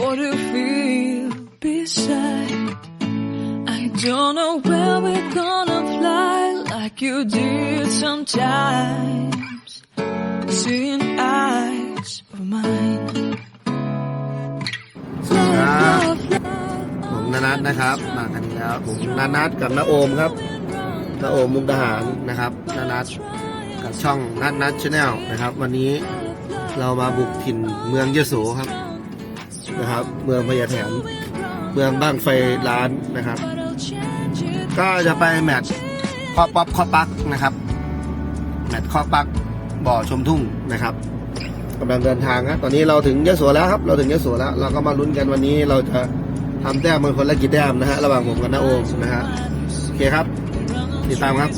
What Don't know where we're gonna fly like you did sometimes. Seeing eyes of mine. ผมนานทนะครับมากันแล้วผมนานทกับน้าโอมครับน้าโอมมุกทหารนะครับนานทกับช่องนัทนัทชนแนลนะครับ วันนี้ เรามาบุกถิ่นเมืองยโสครับนะครับ เมืองพญาแถนเมืองบ้างไฟล้านนะครับ ก็จะไปแมตช์ข้อป๊อปข้อปักนะครับ แมตช์ข้อปักบ่อชมทุ่งนะครับกำลังเดินทางนะตอนนี้เราถึงยโสแล้วครับ เราถึงยโสแล้ว เราก็มาลุ้นกันวันนี้เราจะทำแต้มเป็นคนละกี่แต้มนะฮะระหว่างผมกับน้าโอมนะฮะโอเคครับติดตามครับ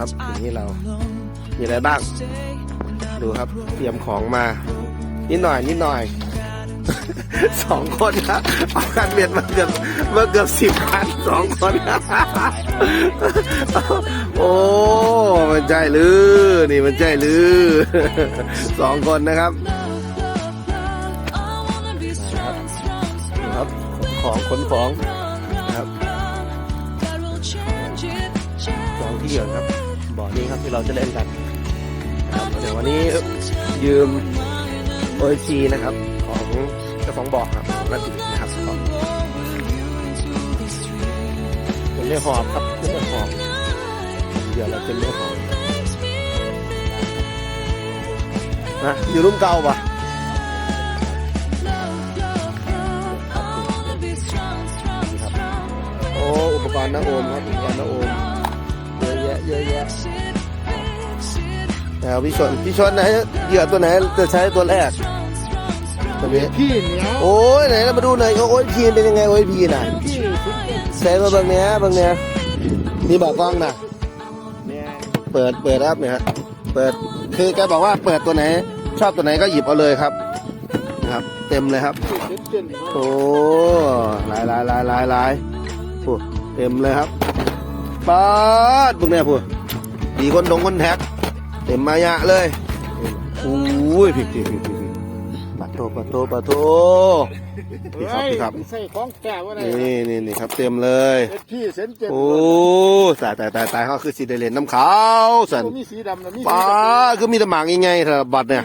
ครับ that ทีนี้เรา มีอะไรบ้าง ดูครับ เตรียมของมา นิดหน่อย นิดหน่อย สองคนครับเอากันเบียดมาเกือบมาเกือบสิบคันสองคน โอ้มันใจหรือนี่มันใจหรือสองคนนะครับครับของขนของนะครับ That will change it, จอง change ที่อครับ บ่อนี้ครับที่เราจะเล่นกันครับเดี๋ยววันนี้ยืมโอชีนะครับ ของเจ้าของบ่อครับของนักดื่มนะครับเป็นเรื่องหอบครับเป็นเรื่องหอบเดี๋ยวเราเป็นเรื่องหอบนะอยู่รุ่มเก่าปะโอ้อุปกรณ์น้าโอมครับ แล้วพี่ชนพี่ชนไหนเหยื่อตัวไหนจะใช้ตัวแรกตัวนี้พี่เหนียวโอ้ยไหนเรามาดูหน่อยโอ้ยพีเป็นยังไงโอ้ยพีน่ะพี่สุดเก่งใส่มาเบางเนี้ยเบางเนี้ยนี่บอกกล้องนะเนี่ยเปิดเปิดครับเนี่ยฮะเปิดคือแกบอกว่าเปิดตัวไหน ชอบตัวไหนก็หยิบเอาเลยครับนะครับ เต็มเลยครับพี่เก่งโอ้ลายลายลายลายลายพูเต็มเลยครับป๊าดพวกเนี้ยพูดีคนดงคนแท็กเต็มมายะเลยอุ้ยผิดผิดผิดผิดผิดปัดโตปัดโตปัดโตพี่ครับพี่ครับใส่ของแก่ว่าไรนี่นี่นี่ครับเต็มเลยเป็นพี่เส้นเจ็ดโอ้ตายตายตายตายเขาคือสีเดเลนน้ำขาวสันมีสีดำนะมีป้าคือมีแต่หมากยังไงเถอะบัตรเนี่ย